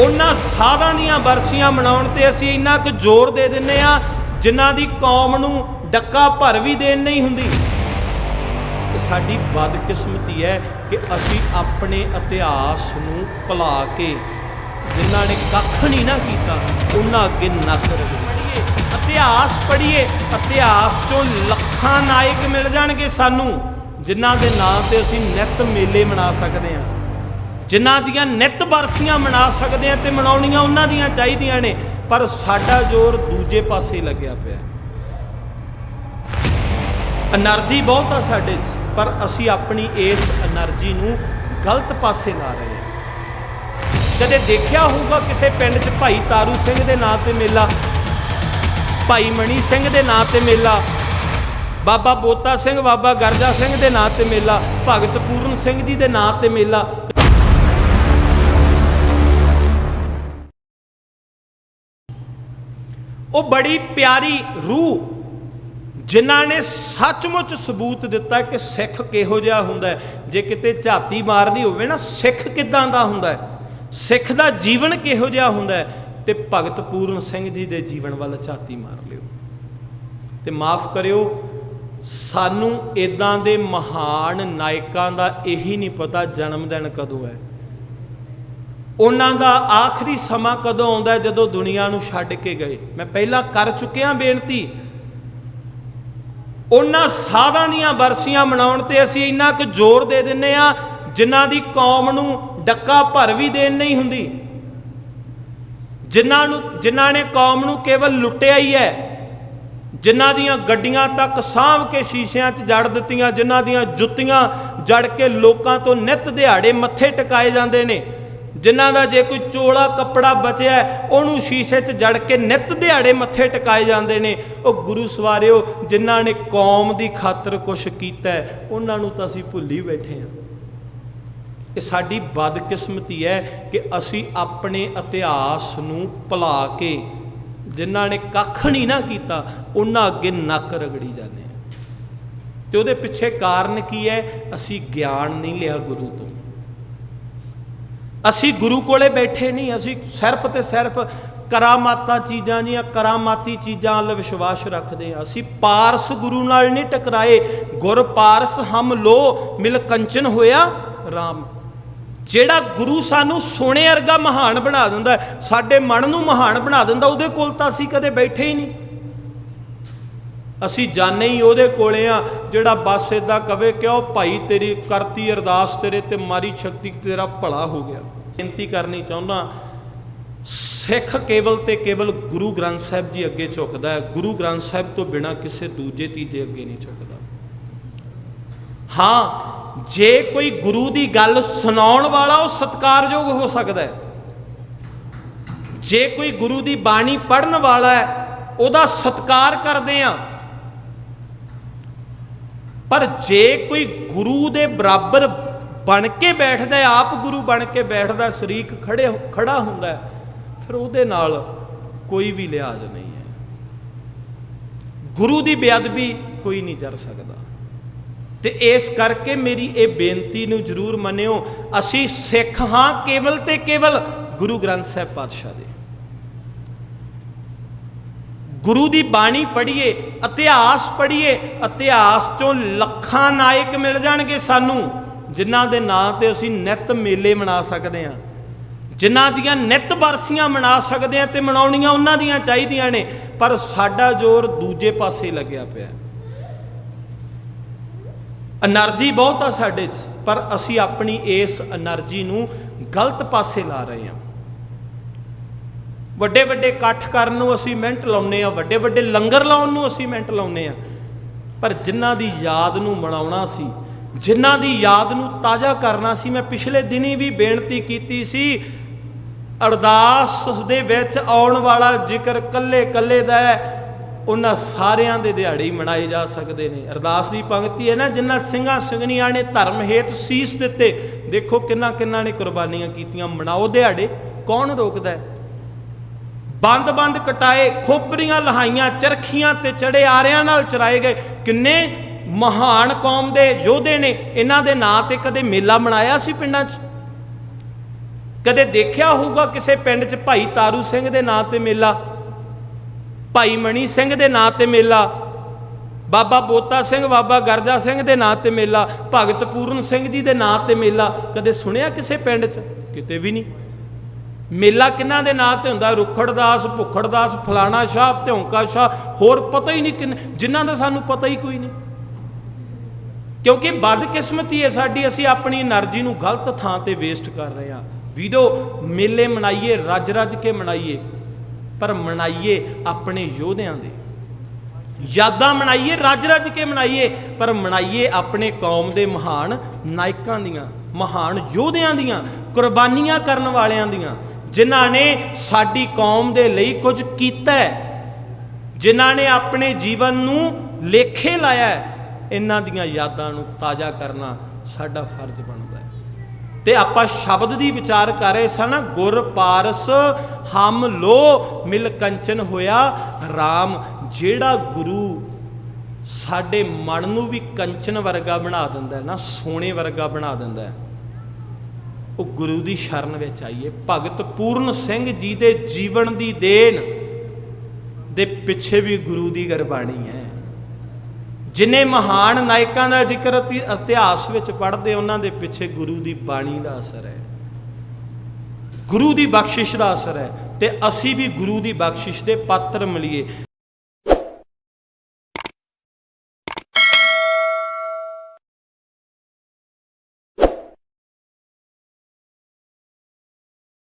ਉਹਨਾਂ ਸਾਧਾਂ ਦੀਆਂ ਬਰਸੀਆਂ ਮਨਾਉਣ ਤੇ ਅਸੀਂ ਇੰਨਾ ਕੁ ਜ਼ੋਰ ਦੇ ਦਿੰਨੇ ਆ ਜਿਨ੍ਹਾਂ ਦੀ ਕੌਮ ਨੂੰ ਡੱਕਾ ਭਰ ਵੀ ਦੇਣ ਨਹੀਂ ਹੁੰਦੀ। ਇਹ ਸਾਡੀ ਬਦਕਿਸਮਤੀ ਹੈ ਕਿ ਅਸੀਂ ਆਪਣੇ ਇਤਿਹਾਸ ਨੂੰ ਭੁਲਾ ਕੇ ਜਿਨ੍ਹਾਂ ਨੇ ਕੱਖ ਨਹੀਂ ਨਾ ਕੀਤਾ, ਉਹਨਾਂ ਅੱਗੇ ਨੱਕ ਰਗੜੀਏ ਇਤਿਹਾਸ ਪੜ੍ਹੀਏ, ਇਤਿਹਾਸ ਚੋਂ ਲੱਖਾਂ ਨਾਇਕ ਮਿਲ ਜਾਣਗੇ ਸਾਨੂੰ, ਜਿਨ੍ਹਾਂ ਦੇ ਨਾਂ ਤੇ ਅਸੀਂ ਨਿੱਤ ਮੇਲੇ ਮਨਾ ਸਕਦੇ ਹਾਂ। ਜਿਨ੍ਹਾਂ ਦੀਆਂ ਨਿਤ ਬਰਸੀਆਂ ਮਨਾ ਸਕਦੇ ਆ ਤੇ ਮਨਾਉਣੀਆਂ ਉਹਨਾਂ ਦੀਆਂ ਚਾਹੀਦੀਆਂ ਨੇ, ਪਰ ਸਾਡਾ ਜ਼ੋਰ ਦੂਜੇ ਪਾਸੇ ਲੱਗਿਆ ਪਿਆ ਐਨਰਜੀ ਬਹੁਤ ਆ ਸਾਡੇ 'ਚ, ਪਰ ਅਸੀਂ ਆਪਣੀ ਇਸ ਐਨਰਜੀ ਨੂੰ ਗਲਤ ਪਾਸੇ ਲਾ ਰਹੇ ਹਾਂ। ਕਦੇ ਦੇਖਿਆ ਹੋਊਗਾ ਕਿਸੇ ਪਿੰਡ 'ਚ ਭਾਈ ਤਾਰੂ ਸਿੰਘ ਦੇ ਨਾਂ ਤੇ ਮੇਲਾ, ਭਾਈ ਮਣੀ ਸਿੰਘ ਦੇ ਨਾਂ ਤੇ ਮੇਲਾ, ਬਾਬਾ ਬੋਤਾ ਸਿੰਘ, ਬਾਬਾ ਗਰਜਾ ਸਿੰਘ ਦੇ ਨਾਂ ਤੇ ਮੇਲਾ, ਭਗਤ ਪੂਰਨ ਸਿੰਘ ਜੀ ਦੇ ਨਾਂ ਤੇ ਮੇਲਾ ਉਹ ਬੜੀ ਪਿਆਰੀ ਰੂਹ ਜਿਨ੍ਹਾਂ ਨੇ ਸੱਚਮੁੱਚ ਸਬੂਤ ਦਿੱਤਾ ਕਿ ਸਿੱਖ ਕਿਹੋ ਜਿਹਾ ਹੁੰਦਾ ਜੇ ਕਿਤੇ ਝਾਤੀ ਮਾਰਨੀ ਹੋਵੇ ਨਾ, ਸਿੱਖ ਕਿਦਾਂ ਦਾ ਹੁੰਦਾ ਸਿੱਖ ਦਾ ਜੀਵਨ ਕਿਹੋ ਜਿਹਾ ਹੁੰਦਾ ਹੈ? ਤੇ ਭਗਤ ਪੂਰਨ ਸਿੰਘ ਜੀ ਦੇ ਜੀਵਨ ਵੱਲ ਝਾਤੀ ਮਾਰ ਲਿਓ। ਤੇ ਮਾਫ ਕਰਿਓ, ਸਾਨੂੰ ਇਦਾਂ ਦੇ ਮਹਾਨ ਨਾਇਕਾਂ ਦਾ ਇਹੀ ਨਹੀਂ ਪਤਾ ਜਨਮ ਦਿਨ ਕਦੋਂ ਹੈ। ਉਹਨਾਂ ਦਾ ਆਖਰੀ ਸਮਾਂ ਕਦੋਂ ਆਉਂਦਾ ਜਦੋਂ ਦੁਨੀਆ ਨੂੰ ਛੱਡ ਕੇ ਗਏ। ਮੈਂ ਪਹਿਲਾਂ ਕਰ ਚੁੱਕਿਆ ਬੇਨਤੀ। ਉਹਨਾਂ ਸਾਧਾਂ ਦੀਆਂ ਬਰਸੀਆਂ ਮਨਾਉਣ ਤੇ ਅਸੀਂ ਇੰਨਾ ਕੁ ਜ਼ੋਰ ਦੇ ਦਿੰਨੇ ਆ ਜਿਨ੍ਹਾਂ ਦੀ ਕੌਮ ਨੂੰ ਡੱਕਾ ਭਰ ਵੀ ਦੇਣ ਨਹੀਂ ਹੁੰਦੀ। ਜਿਨ੍ਹਾਂ ਨੂੰ, ਜਿਨ੍ਹਾਂ ਨੇ ਕੌਮ ਨੂੰ ਕੇਵਲ ਲੁੱਟਿਆ ਹੀ ਹੈ। ਜਿਨ੍ਹਾਂ ਦੀਆਂ ਗੱਡੀਆਂ ਤੱਕ ਸਾਂਭ ਕੇ ਸ਼ੀਸ਼ਿਆਂ 'ਚ ਜੜ ਦਿੱਤੀਆਂ, ਜਿਨ੍ਹਾਂ ਦੀਆਂ ਜੁੱਤੀਆਂ ਜੜ ਕੇ ਲੋਕਾਂ ਤੋਂ ਨਿਤ ਦਿਹਾੜੇ ਮੱਥੇ ਟਿਕਾਏ ਜਾਂਦੇ ਨੇ ਜਿਨ੍ਹਾਂ ਦਾ ਜੇ ਕੋਈ ਚੋਲਾ ਕੱਪੜਾ ਬਚਿਆ ਉਹਨੂੰ ਸ਼ੀਸ਼ੇ 'ਚ ਜੜ ਕੇ ਨਿਤ ਦਿਹਾੜੇ ਮੱਥੇ ਟਿਕਾਏ ਜਾਂਦੇ ਨੇ। ਉਹ ਗੁਰੂ ਸਵਾਰਿਓ, ਜਿਨ੍ਹਾਂ ਨੇ ਕੌਮ ਦੀ ਖਾਤਰ ਕੁਛ ਕੀਤਾ ਉਹਨਾਂ ਨੂੰ ਤਾਂ ਅਸੀਂ ਭੁੱਲੀ ਬੈਠੇ ਹਾਂ। ਇਹ ਸਾਡੀ ਬਦਕਿਸਮਤੀ ਹੈ ਕਿ ਅਸੀਂ ਆਪਣੇ ਇਤਿਹਾਸ ਨੂੰ ਭੁਲਾ ਕੇ ਜਿਨ੍ਹਾਂ ਨੇ ਕੱਖ ਨਹੀਂ ਨਾ ਕੀਤਾ, ਉਹਨਾਂ ਅੱਗੇ ਨੱਕ ਰਗੜੀ ਜਾਂਦੇ ਆ ਤੇ ਉਹਦੇ ਪਿੱਛੇ ਕਾਰਨ ਕੀ ਹੈ? ਅਸੀਂ ਗਿਆਨ ਨਹੀਂ ਲਿਆ ਗੁਰੂ ਤੋਂ। ਅਸੀਂ ਗੁਰੂ ਕੋਲੇ ਬੈਠੇ ਨਹੀਂ, ਅਸੀਂ ਸਿਰਫ ਤੇ ਸਿਰਫ ਕਰਾਮਾਤਾਂ ਚੀਜ਼ਾਂ ਜੀਆਂ, ਕਰਾਮਾਤੀ ਚੀਜ਼ਾਂ ਵੱਲ ਵਿਸ਼ਵਾਸ ਰੱਖਦੇ ਹਾਂ। ਅਸੀਂ ਪਾਰਸ ਗੁਰੂ ਨਾਲ ਨਹੀਂ ਟਕਰਾਏ, ਗੁਰ ਪਾਰਸ ਹਮ ਲੋ, ਮਿਲ ਕੰਚਨ ਹੋਇਆ RAM ਜਿਹੜਾ ਗੁਰੂ ਸਾਨੂੰ ਸੋਨੇ ਵਰਗਾ ਮਹਾਨ ਬਣਾ ਦਿੰਦਾ, ਸਾਡੇ ਮਨ ਨੂੰ ਮਹਾਨ ਬਣਾ ਦਿੰਦਾ, ਉਹਦੇ ਕੋਲ ਤਾਂ ਅਸੀਂ ਕਦੇ ਬੈਠੇ ਹੀ ਨਹੀਂ। ਅਸੀਂ ਜਾਣੇ ਹੀ ਉਹਦੇ ਕੋਲੇ ਆ, ਜਿਹੜਾ ਬਸ ਇਦਾਂ ਕਵੇ ਕਿਉਂ ਭਾਈ ਤੇਰੀ ਕਰਤੀ ਅਰਦਾਸ ਤੇਰੇ ਤੇ ਮਾਰੀ ਸ਼ਕਤੀ ਤੇਰਾ ਭਲਾ ਹੋ ਗਿਆ। ਬੇਨਤੀ ਕਰਨੀ ਚਾਹੁੰਦਾ, ਸਿੱਖ ਕੇਵਲ ਤੇ ਕੇਵਲ ਗੁਰੂ ਗ੍ਰੰਥ ਸਾਹਿਬ ਜੀ ਅੱਗੇ ਝੁਕਦਾ ਹੈ। ਗੁਰੂ ਗ੍ਰੰਥ ਸਾਹਿਬ ਤੋਂ ਬਿਨਾ ਕਿਸੇ ਦੂਜੇ ਤੀਜੇ ਅੱਗੇ ਨਹੀਂ ਝੁਕਦਾ। ਹਾਂ, ਜੇ ਕੋਈ ਗੁਰੂ ਦੀ ਗੱਲ ਸੁਣਾਉਣ ਵਾਲਾ ਉਹ ਸਤਿਕਾਰਯੋਗ ਹੋ ਸਕਦਾ ਹੈ। ਜੇ ਕੋਈ ਗੁਰੂ ਦੀ ਬਾਣੀ ਪੜਨ ਵਾਲਾ ਹੈ, ਉਹਦਾ ਸਤਿਕਾਰ ਕਰਦੇ ਆ ਪਰ ਜੇ ਕੋਈ ਗੁਰੂ ਦੇ ਬਰਾਬਰ ਬਣ ਕੇ ਬੈਠਦਾ ਆਪ ਗੁਰੂ ਬਣ ਕੇ ਬੈਠਦਾ, ਸ਼ਰੀਕ ਖੜੇ ਖੜਾ ਹੁੰਦਾ ਫਿਰ ਉਹਦੇ ਨਾਲ ਕੋਈ ਵੀ ਲਿਹਾਜ਼ ਨਹੀਂ ਹੈ। ਗੁਰੂ ਦੀ ਬੇਅਦਬੀ ਕੋਈ ਨਹੀਂ ਕਰ ਸਕਦਾ। ਤੇ ਇਸ ਕਰਕੇ ਮੇਰੀ ਇਹ ਬੇਨਤੀ ਨੂੰ ਜਰੂਰ ਮੰਨਿਓ, ਅਸੀਂ ਸਿੱਖ ਹਾਂ ਕੇਵਲ ਤੇ ਕੇਵਲ ਗੁਰੂ ਗ੍ਰੰਥ ਸਾਹਿਬ ਪਾਤਸ਼ਾਹ ਦੇ। ਗੁਰੂ ਦੀ ਬਾਣੀ ਪੜ੍ਹੀਏ, ਇਤਿਹਾਸ ਪੜ੍ਹੀਏ, ਇਤਿਹਾਸ ਤੋਂ ਲੱਖਾਂ ਨਾਇਕ ਮਿਲ ਜਾਣਗੇ ਸਾਨੂੰ, ਜਿਨ੍ਹਾਂ ਦੇ ਨਾਂ ਤੇ ਅਸੀਂ ਨਿਤ ਮੇਲੇ ਮਨਾ ਸਕਦੇ ਹਾਂ। ਜਿਨ੍ਹਾਂ ਦੀਆਂ ਨਿਤ ਬਰਸੀਆਂ ਮਨਾ ਸਕਦੇ ਹਾਂ ਤੇ ਮਨਾਉਣੀਆਂ ਉਹਨਾਂ ਦੀਆਂ ਚਾਹੀਦੀਆਂ ਨੇ, ਪਰ ਸਾਡਾ ਜ਼ੋਰ ਦੂਜੇ ਪਾਸੇ ਲੱਗਿਆ ਪਿਆ ਐਨਰਜੀ ਬਹੁਤ ਆ ਸਾਡੇ 'ਚ, ਪਰ ਅਸੀਂ ਆਪਣੀ ਇਸ ਐਨਰਜੀ ਨੂੰ ਗਲਤ ਪਾਸੇ ਲਾ ਰਹੇ ਹਾਂ। ਵੱਡੇ ਵੱਡੇ ਇਕੱਠ ਕਰਨ ਨੂੰ ਅਸੀਂ ਮਿੰਟ ਲਾਉਨੇ ਆ ਵੱਡੇ ਵੱਡੇ ਲੰਗਰ ਲਾਉਣ ਨੂੰ ਅਸੀਂ ਮਿੰਟ ਲਾਉਨੇ ਆ ਪਰ ਜਿਨ੍ਹਾਂ ਦੀ ਯਾਦ ਨੂੰ ਮਨਾਉਣਾ ਸੀ, ਜਿਨ੍ਹਾਂ ਦੀ ਯਾਦ ਨੂੰ ਤਾਜ਼ਾ ਕਰਨਾ ਸੀ, ਮੈਂ ਪਿਛਲੇ ਦਿਨੀ ਵੀ ਬੇਨਤੀ ਕੀਤੀ ਸੀ, ਅਰਦਾਸ ਦੇ ਵਿੱਚ ਆਉਣ ਵਾਲਾ ਜ਼ਿਕਰ ਕੱਲੇ ਕੱਲੇ ਦਾ ਹੈ, ਉਹਨਾਂ ਸਾਰਿਆਂ ਦੇ ਦਿਹਾੜੇ ਹੀ ਮਨਾਏ ਜਾ ਸਕਦੇ ਨੇ। ਅਰਦਾਸ ਦੀ ਪੰਕਤੀ ਹੈ ਨਾ, ਜਿਨ੍ਹਾਂ ਸਿੰਘਾਂ ਸਿੰਘਣੀਆਂ ਨੇ ਧਰਮ ਹੇਤ ਸੀਸ ਦਿੱਤੇ, ਦੇਖੋ ਕਿੰਨਾ ਕਿੰਨਾ ਨੇ ਕੁਰਬਾਨੀਆਂ ਕੀਤੀਆਂ। ਮਨਾਓ ਦਿਹਾੜੇ, ਕੌਣ ਰੋਕਦਾ ਹੈ? ਬੰਦ-ਬੰਦ ਕਟਾਏ, ਖੋਪਰੀਆਂ ਲਹਾਈਆਂ, ਚਰਖੀਆਂ ਤੇ ਚੜੇ ਆਰਿਆਂ ਨਾਲ ਚਰਾਏ ਗਏ। ਕਿੰਨੇ ਮਹਾਨ ਕੌਮ ਦੇ ਯੋਧੇ ਨੇ, ਇਹਨਾਂ ਦੇ ਨਾਂ ਤੇ ਕਦੇ ਮੇਲਾ ਮਨਾਇਆ ਸੀ ਪਿੰਡਾਂ 'ਚ? ਕਦੇ ਦੇਖਿਆ ਹੋਊਗਾ ਕਿਸੇ ਪਿੰਡ 'ਚ ਭਾਈ ਤਾਰੂ ਸਿੰਘ ਦੇ ਨਾਂ ਤੇ ਮੇਲਾ? ਭਾਈ ਮਣੀ ਸਿੰਘ ਦੇ ਨਾਂ ਤੇ ਮੇਲਾ? ਬਾਬਾ ਬੋਤਾ ਸਿੰਘ, ਬਾਬਾ ਗਰਜਾ ਸਿੰਘ ਦੇ ਨਾਂ ਤੇ ਮੇਲਾ? ਭਗਤ ਪੂਰਨ ਸਿੰਘ ਜੀ ਦੇ ਨਾਂ ਤੇ ਮੇਲਾ? ਕਦੇ ਸੁਣਿਆ ਕਿਸੇ ਪਿੰਡ 'ਚ? ਕਿਤੇ ਵੀ ਨਹੀਂ। ਮੇਲਾ ਕਿੰਨਾ ਦੇ ਨਾਂ ਤੇ ਹੁੰਦਾ? ਰੁਖੜਦਾਸ, ਭੁਖੜਦਾਸ, ਫਲਾਣਾ ਸ਼ਾਹ ਧਿਉਂਕਾ ਸ਼ਾਹ, ਹੋਰ ਪਤਾ ਹੀ ਨਹੀਂ ਕਿੰਨ, ਜਿਨ੍ਹਾਂ ਦਾ ਸਾਨੂੰ ਪਤਾ ਹੀ ਕੋਈ ਨਹੀਂ। ਕਿਉਂਕਿ ਬਦਕਿਸਮਤੀ ਹੈ ਸਾਡੀ, ਅਸੀਂ ਆਪਣੀ એનર્ਜੀ ਨੂੰ ਗਲਤ ਥਾਂ ਤੇ ਵੇਸਟ ਕਰ ਰਹੇ ਹਾਂ। ਵੀਡੀਓ ਮੇਲੇ ਮਨਾਈਏ ਰੱਜ ਰੱਜ ਕੇ ਮਨਾਈਏ, ਪਰ ਮਨਾਈਏ ਆਪਣੇ ਯੋਧਿਆਂ ਦੇ। ਯਾਦਾਂ ਮਨਾਈਏ ਰੱਜ ਰੱਜ ਕੇ ਮਨਾਈਏ, ਪਰ ਮਨਾਈਏ ਆਪਣੇ ਕੌਮ ਦੇ ਮਹਾਨ ਨਾਇਕਾਂ ਦੀਆਂ, ਮਹਾਨ ਯੋਧਿਆਂ ਦੀਆਂ, ਕੁਰਬਾਨੀਆਂ ਕਰਨ ਵਾਲਿਆਂ ਦੀਆਂ। ਜਿਨ੍ਹਾਂ ਨੇ ਸਾਡੀ ਕੌਮ ਦੇ ਲਈ ਕੁਝ ਕੀਤਾ ਜਿਨ੍ਹਾਂ ਨੇ ਆਪਣੇ ਜੀਵਨ ਨੂੰ ਲੇਖੇ ਲਾਇਆ ਇਹਨਾਂ ਦੀਆਂ ਯਾਦਾਂ ਨੂੰ ਤਾਜ਼ਾ ਕਰਨਾ ਸਾਡਾ ਫਰਜ਼ ਬਣਦਾ ਹੈ। ਤੇ ਆਪਾਂ ਸ਼ਬਦ ਦੀ ਵਿਚਾਰ ਕਰ ਰਹੇ ਸਨ ਗੁਰ ਪਾਰਸ ਹਮ ਲੋ ਮਿਲ ਕੰਚਨ ਹੋਇਆ RAM ਜਿਹੜਾ ਗੁਰੂ ਸਾਡੇ ਮਨ ਨੂੰ ਵੀ ਕੰਚਨ ਵਰਗਾ ਬਣਾ ਦਿੰਦਾ ਹੈ ਨਾ ਸੋਨੇ ਵਰਗਾ ਬਣਾ ਦਿੰਦਾ ਹੈ। ਉਹ ਗੁਰੂ ਦੀ ਸ਼ਰਨ ਵਿੱਚ ਆਈਏ। ਭਗਤ ਪੂਰਨ ਸਿੰਘ ਜੀ ਦੇ ਜੀਵਨ ਦੀ ਦੇਣ ਦੇ ਪਿੱਛੇ ਵੀ ਗੁਰੂ ਦੀ ਗੁਰਬਾਣੀ ਹੈ। ਜਿਨੇ ਮਹਾਨ ਨਾਇਕਾਂ ਦਾ ਜ਼ਿਕਰ ਇਤਿਹਾਸ ਵਿੱਚ ਪੜ੍ਹਦੇ, ਉਹਨਾਂ ਦੇ ਪਿੱਛੇ ਗੁਰੂ ਦੀ ਬਾਣੀ ਦਾ ਅਸਰ ਹੈ। ਗੁਰੂ ਦੀ ਬਖਸ਼ਿਸ਼ ਦਾ ਅਸਰ ਹੈ ਤੇ ਅਸੀਂ ਵੀ ਗੁਰੂ ਦੀ ਬਖਸ਼ਿਸ਼ ਦੇ ਪਾਤਰ ਮਿਲੀਏ।